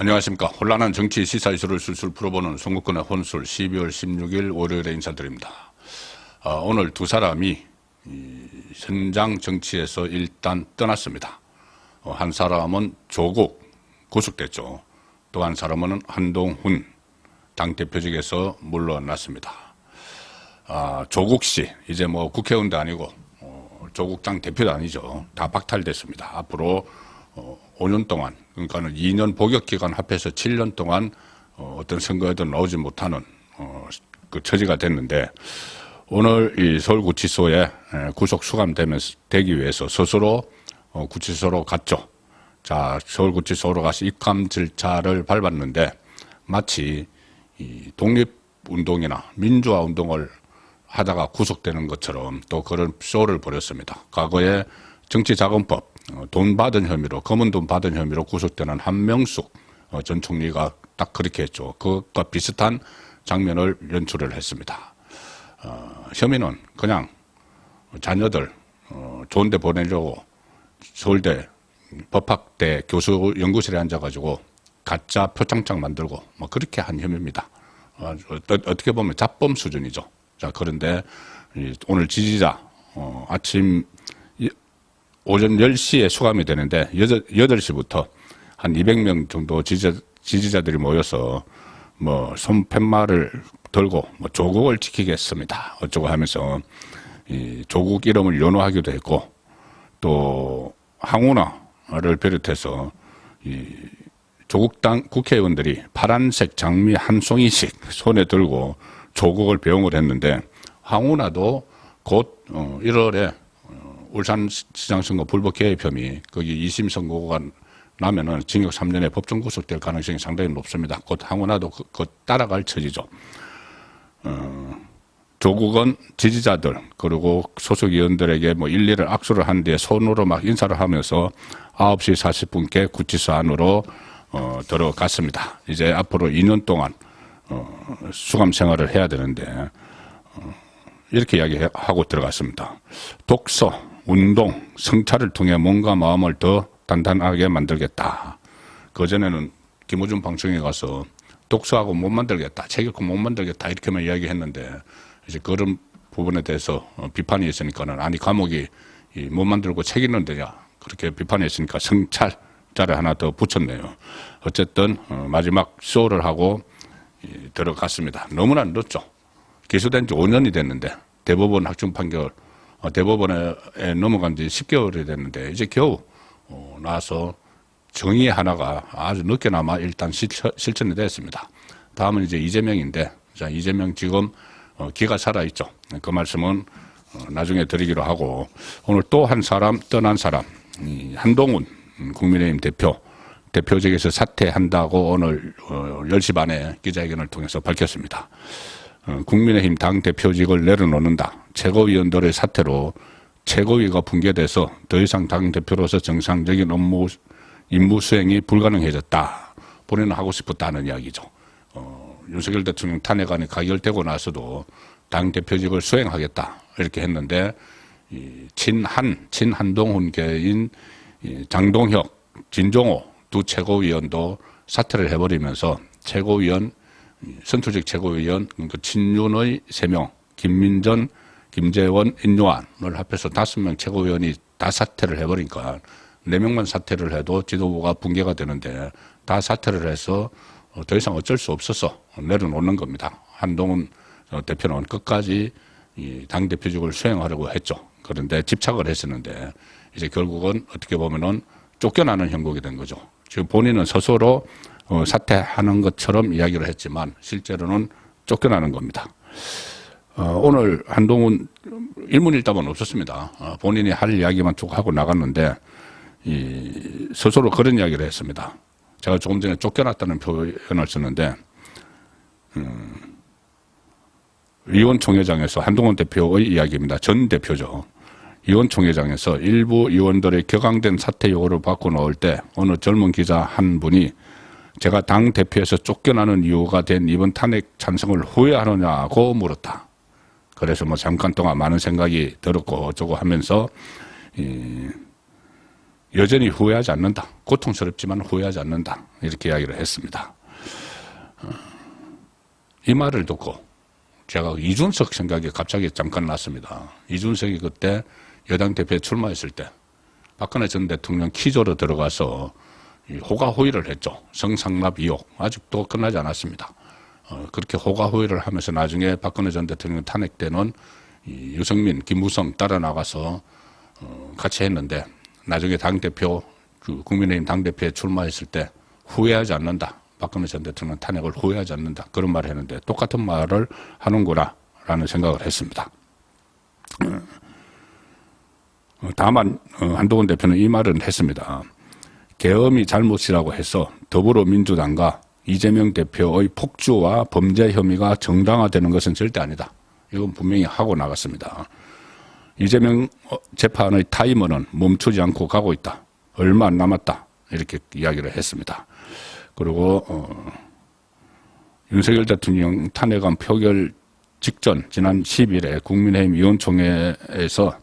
안녕하십니까. 혼란한 정치 시사 이슈를 술술 풀어보는 송국권의 혼술 12월 16일 월요일에 인사드립니다. 아, 오늘 두 사람이 이 현장 정치에서 일단 떠났습니다. 어, 한 사람은 조국 구속됐죠. 또 한 사람은 한동훈 당대표직에서 물러났습니다. 아, 조국 씨 이제 뭐 국회의원도 아니고 어, 조국 당 대표도 아니죠. 다 박탈됐습니다. 앞으로 어, 5년 동안 그러니까는 2년 복역 기간 합해서 7년 동안 어, 어떤 선거에도 나오지 못하는 어, 그 처지가 됐는데 오늘 이 서울구치소에 에, 구속 수감되면서 되기 위해서 스스로 어, 구치소로 갔죠. 자 서울구치소로 가서 입감 절차를 밟았는데 마치 이 독립운동이나 민주화 운동을 하다가 구속되는 것처럼 또 그런 쇼를 벌였습니다. 과거에 정치자금법 어, 돈 받은 혐의로 검은 돈 받은 혐의로 구속되는 한명숙 어, 전 총리가 딱 그렇게 했죠. 그것과 비슷한 장면을 연출을 했습니다. 어, 혐의는 그냥 자녀들 어, 좋은 데 보내려고 서울대 법학대 교수 연구실에 앉아가지고 가짜 표창장 만들고 뭐 그렇게 한 혐의입니다. 어, 어떻게 보면 자범 수준이죠. 자 그런데 오늘 지지자 어, 아침 오전 10시에 수감이 되는데 8시부터 한 200명 정도 지지자, 지지자들이 모여서 뭐 손팻말을 들고 뭐 조국을 지키겠습니다. 어쩌고 하면서 이 조국 이름을 연호하기도 했고 또 항우나를 비롯해서 이 조국당 국회의원들이 파란색 장미 한 송이씩 손에 들고 조국을 배웅을 했는데 항우나도 곧 1월에 울산시장 선거 불법 개입 혐의 거기 2심 선고가 나면은 징역 3년에 법정 구속될 가능성이 상당히 높습니다. 곧 항원화도 그, 그 따라갈 처지죠. 어, 조국은 지지자들 그리고 소속 의원들에게 뭐 일일을 악수를 한 뒤에 손으로 막 인사를 하면서 9시 40분께 구치소 안으로 어, 들어갔습니다. 이제 앞으로 2년 동안 어, 수감 생활을 해야 되는데 어, 이렇게 이야기하고 들어갔습니다. 독서, 운동, 성찰을 통해 몸과 마음을 더 단단하게 만들겠다. 그전에는 김호준 방청에 가서 독서하고 못 만들겠다, 책 읽고 못 만들겠다 이렇게만 이야기했는데 이제 그런 부분에 대해서 어, 비판이 있으니까는 아니 감옥이 못 만들고 책 읽는 데냐 그렇게 비판이 있으니까 성찰 자를 하나 더 붙였네요. 어쨌든 어, 마지막 쇼를 하고 들어갔습니다. 너무나 늦죠. 기소된 지 5년이 됐는데 대법원 확정 판결 어, 대법원에 넘어간 지 10개월이 됐는데 이제 겨우 어, 나서 정의 하나가 아주 늦게나마 일단 실천, 실천 이 됐습니다. 다음은 이제 이재명인데 자 이재명 지금 어, 기가 살아 있죠. 그 말씀은 나중에 드리기로 하고 오늘 또 한 사람 떠난 사람 한동훈 국민의힘 대표 대표직에서 사퇴한다고 오늘 10시 반에 기자회견을 통해서 밝혔습니다. 국민의힘 당 대표직을 내려놓는다. 최고위원들의 사태로 최고위가 붕괴돼서 더 이상 당 대표로서 정상적인 업무, 임무 수행이 불가능해졌다. 본인은 하고 싶었다는 이야기죠. 어, 윤석열 대통령 탄핵안이 가결되고 나서도 당 대표직을 수행하겠다. 이렇게 했는데, 이 친한, 친한동훈계인 장동혁, 진종호 두 최고위원도 사퇴를 해버리면서 최고위원, 선투직 최고위원, 그 친윤의 세명 김민전, 김재원, 인요한을 합해서 다섯 명 최고위원이 다 사퇴를 해버리니까 네 명만 사퇴를 해도 지도부가 붕괴가 되는데 다 사퇴를 해서 어, 더 이상 어쩔 수 없어서 내려놓는 겁니다. 한동훈 어, 대표는 끝까지 당 대표직을 수행하려고 했죠. 그런데 집착을 했었는데 이제 결국은 어떻게 보면은 쫓겨나는 형국이 된 거죠. 지금 본인은 스스로 어, 사퇴하는 것처럼 이야기를 했지만 실제로는 쫓겨나는 겁니다. 어, 오늘 한동훈 일문일답은 없었습니다. 어, 본인이 할 이야기만 쭉 하고 나갔는데 이, 스스로 그런 이야기를 했습니다. 제가 조금 전에 쫓겨났다는 표현을 썼는데 음, 위원총회장에서 한동훈 대표의 이야기입니다. 전 대표죠. 위원총회장에서 일부 의원들의 격앙된 사퇴 요구를 받고 나올 때 어느 젊은 기자 한 분이 제가 당 대표에서 쫓겨나는 이유가 된 이번 탄핵 찬성을 후회하느냐고 물었다. 그래서 뭐 잠깐 동안 많은 생각이 들었고 어쩌고 하면서 이 여전히 후회하지 않는다. 고통스럽지만 후회하지 않는다. 이렇게 이야기를 했습니다. 어, 이 말을 듣고 제가 이준석 생각이 갑자기 잠깐 났습니다. 이준석이 그때 여당 대표에 출마했을 때 박근혜 전 대통령 키조로 들어가서 호가호의를 했죠. 성상납 의혹 아직도 끝나지 않았습니다. 어, 그렇게 호가호의를 하면서 나중에 박근혜 전 대통령 탄핵 때는 유승민, 김무성 따라 나가서 어, 같이 했는데 나중에 당 대표 그 국민의힘 당 대표에 출마했을 때 후회하지 않는다. 박근혜 전 대통령 탄핵을 후회하지 않는다. 그런 말을 했는데 똑같은 말을 하는구나 라는 생각을 했습니다. 어, 다만 한동훈 대표는 이 말은 했습니다. 계엄이 잘못이라고 해서 더불어민주당과 이재명 대표의 폭주와 범죄 혐의가 정당화되는 것은 절대 아니다. 이건 분명히 하고 나갔습니다. 이재명 어, 재판의 타이머는 멈추지 않고 가고 있다. 얼마 안 남았다. 이렇게 이야기를 했습니다. 그리고 어, 윤석열 대통령 탄핵안 표결 직전 지난 10일에 국민의힘 위원총회에서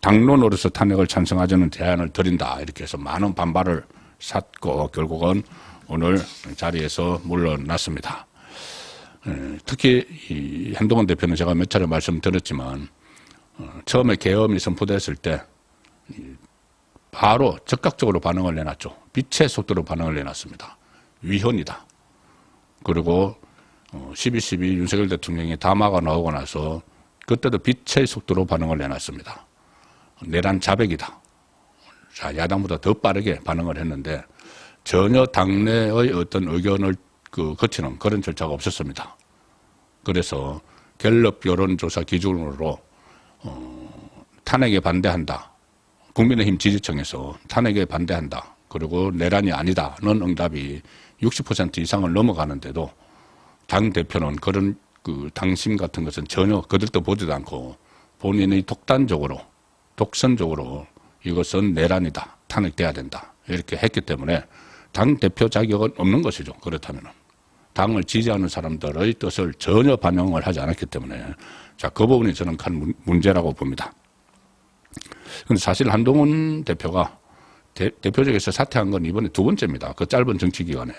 당론으로서 탄핵을 찬성하자는 제안을 드린다 이렇게 해서 많은 반발을 샀고 결국은 오늘 자리에서 물러났습니다. 특히 이 한동훈 대표는 제가 몇 차례 말씀드렸지만 어, 처음에 계엄이 선포됐을 때 바로 즉각적으로 반응을 내놨죠. 빛의 속도로 반응을 내놨습니다. 위헌이다. 그리고 12.12 어, 윤석열 대통령이 담화가 나오고 나서 그때도 빛의 속도로 반응을 내놨습니다. 내란 자백이다. 자, 야당보다 더 빠르게 반응을 했는데 전혀 당내의 어떤 의견을 그 거치는 그런 절차가 없었습니다. 그래서 갤럽 여론조사 기준으로 어, 탄핵에 반대한다. 국민의힘 지지층에서 탄핵에 반대한다. 그리고 내란이 아니다는 응답이 60% 이상을 넘어가는데도 당 대표는 그런 그 당심 같은 것은 전혀 거들떠 보지도 않고 본인이 독단적으로 독선적으로 이것은 내란이다. 탄핵돼야 된다. 이렇게 했기 때문에 당 대표 자격은 없는 것이죠. 그렇다면 당을 지지하는 사람들의 뜻을 전혀 반영을 하지 않았기 때문에 자, 그 부분이 저는 큰 문제라고 봅니다. 근데 사실 한동훈 대표가 대, 표적에서 사퇴한 건 이번에 두 번째입니다. 그 짧은 정치 기간에.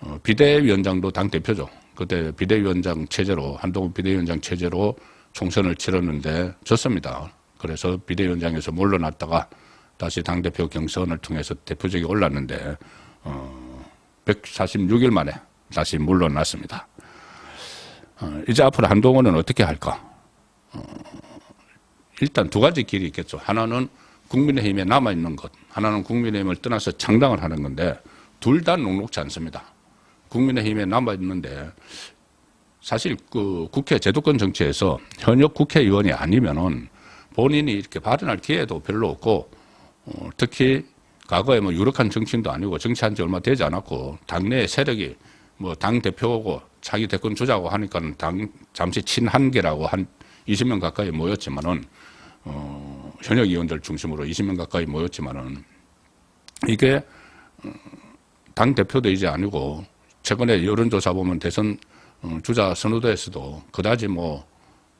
어, 비대위원장도 당 대표죠. 그때 비대위원장 체제로 한동훈 비대위원장 체제로 총선을 치렀는데 졌습니다. 그래서 비대위원장에서 물러났다가 다시 당대표 경선을 통해서 대표직에 올랐는데 어, 146일 만에 다시 물러났습니다. 어, 이제 앞으로 한동훈은 어떻게 할까? 어, 일단 두 가지 길이 있겠죠. 하나는 국민의힘에 남아있는 것, 하나는 국민의힘을 떠나서 창당을 하는 건데 둘 다 녹록지 않습니다. 국민의힘에 남아있는데 사실 그 국회 제도권 정치에서 현역 국회의원이 아니면은 본인이 이렇게 발언할 기회도 별로 없고 어, 특히 과거에 뭐 유력한 정치인도 아니고 정치한 지 얼마 되지 않았고 당내 세력이 뭐 당 대표고 자기 대권 주자고 하니까는 당 잠시 친한계라고 한 20명 가까이 모였지만은 어, 현역 의원들 중심으로 20명 가까이 모였지만은 이게 어, 당 대표도 이제 아니고 최근에 여론조사 보면 대선 어, 주자 선호도에서도 그다지 뭐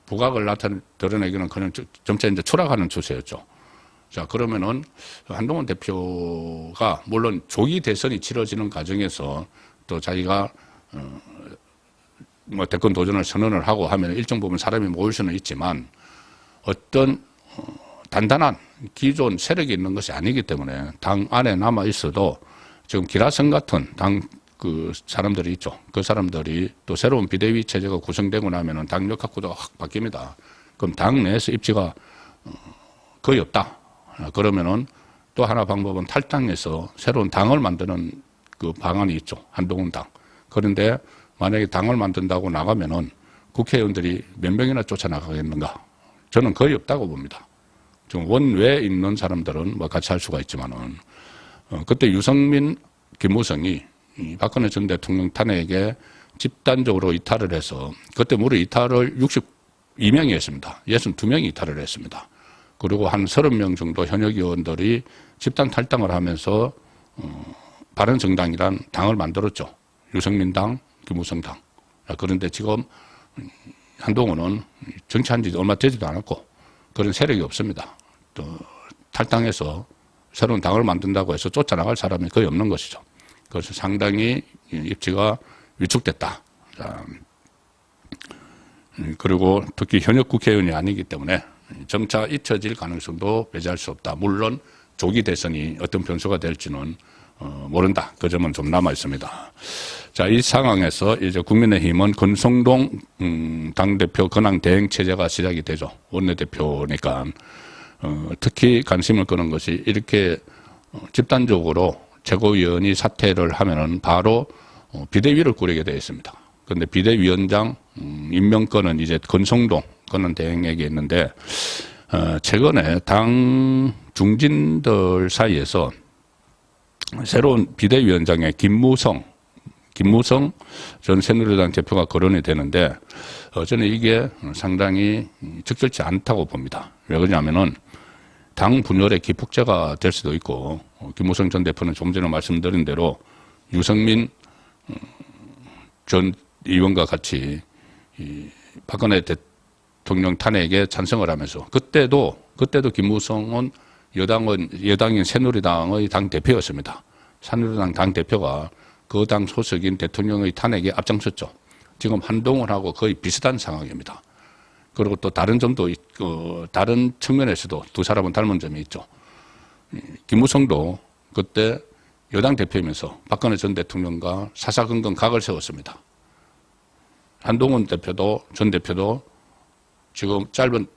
부각을 나타내 드러내기는 그냥 점차 이제 추락하는 추세였죠. 자 그러면은 한동훈 대표가 물론 조기 대선이 치러지는 과정에서 또 자기가 어, 뭐 대권 도전을 선언을 하고 하면 일정 부분 사람이 모일 수는 있지만 어떤 어, 단단한 기존 세력이 있는 것이 아니기 때문에 당 안에 남아 있어도 지금 기라성 같은 당 그 사람들이 있죠. 그 사람들이 또 새로운 비대위 체제가 구성되고 나면은 당 역학 구도가 확 바뀝니다. 그럼 당 내에서 입지가 어, 거의 없다. 그러면은 또 하나 방법은 탈당해서 새로운 당을 만드는 그 방안이 있죠. 한동훈 당. 그런데 만약에 당을 만든다고 나가면은 국회의원들이 몇 명이나 쫓아나가겠는가? 저는 거의 없다고 봅니다. 좀 원외에 있는 사람들은 뭐 같이 할 수가 있지만은 어, 그때 유성민, 김무성이 박근혜 전 대통령 탄핵에 집단적으로 이탈을 해서 그때 무려 이탈을 62명이 했습니다. 62명이 이탈을 했습니다. 그리고 한 30명 정도 현역 의원들이 집단 탈당을 하면서 어, 바른정당이란 당을 만들었죠. 유승민당, 김우성당. 그런데 지금 한동훈은 정치한 지 얼마 되지도 않았고 그런 세력이 없습니다. 또 탈당해서 새로운 당을 만든다고 해서 쫓아나갈 사람이 거의 없는 것이죠. 그래서 상당히 이 입지가 위축됐다. 자, 음, 그리고 특히 현역 국회의원이 아니기 때문에 점차 잊혀질 가능성도 배제할 수 없다. 물론 조기 대선이 어떤 변수가 될지는 어, 모른다. 그 점은 좀 남아 있습니다. 자, 이 상황에서 이제 국민의힘은 권성동 음, 당대표 근황 대행 체제가 시작이 되죠. 원내대표니까 어, 특히 관심을 끄는 것이 이렇게 어, 집단적으로 최고위원이 사퇴를 하면은 바로 어, 비대위를 꾸리게 되어 있습니다. 그런데 비대위원장 음, 임명권은 이제 권성동 권한 대행에게 있는데 어, 최근에 당 중진들 사이에서 새로운 비대위원장의 김무성 김무성 전 새누리당 대표가 거론이 되는데 어, 저는 이게 상당히 적절치 않다고 봅니다. 왜 그러냐면은 당 분열의 기폭제가 될 수도 있고 어, 김무성 전 대표는 좀 전에 말씀드린 대로 유승민 음, 전 의원과 같이 이 박근혜 대통령 탄핵에 찬성을 하면서 그때도 그때도 김무성은 여당은 여당인 새누리당의 당 대표였습니다. 새누리당 당 대표가 그 당 소속인 대통령의 탄핵에 앞장섰죠. 지금 한동훈하고 거의 비슷한 상황입니다. 그리고 또 다른 점도 있고 다른 측면에서도 두 사람은 닮은 점이 있죠. 이 김무성도 그때 여당 대표이면서 박근혜 전 대통령과 사사건건 각을 세웠습니다. 한동훈 대표도 전 대표도 지금 짧은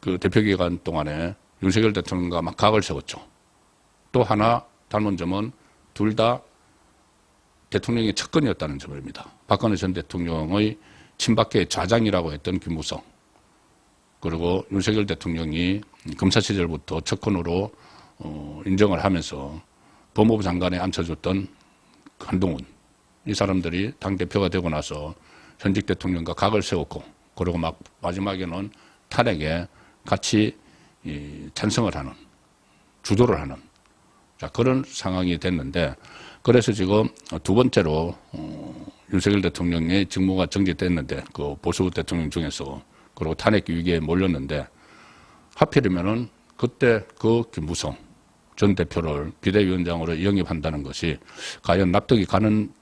그 대표 기간 동안에 윤석열 대통령과 막 각을 세웠죠. 또 하나 닮은 점은 둘 다 대통령의 측근이었다는 점입니다. 박근혜 전 대통령의 친박계 좌장이라고 했던 김무성 그리고 윤석열 대통령이 검사 시절부터 측근으로 어, 인정을 하면서 법무부 장관에 앉혀줬던 한동훈 이 사람들이 당 대표가 되고 나서 현직 대통령과 각을 세웠고 그리고 막 마지막에는 탄핵에 같이 이 찬성을 하는 주도를 하는 자 그런 상황이 됐는데 그래서 지금 두 번째로 어, 윤석열 대통령의 직무가 정지됐는데 그 보수 대통령 중에서 그리고 탄핵 위기에 몰렸는데 하필이면은 그때 그 김무성 전 대표를 비대위원장으로 영입한다는 것이 과연 납득이 가는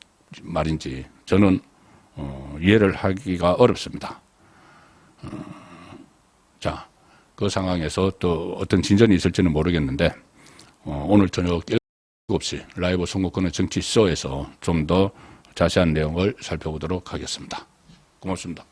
말인지 저는 어, 이해를 하기가 어렵습니다. 어, 자, 그 상황에서 또 어떤 진전이 있을지는 모르겠는데 어, 오늘 저녁 7시 라이브 선거권의 정치 쇼에서 좀 더 자세한 내용을 살펴보도록 하겠습니다. 고맙습니다.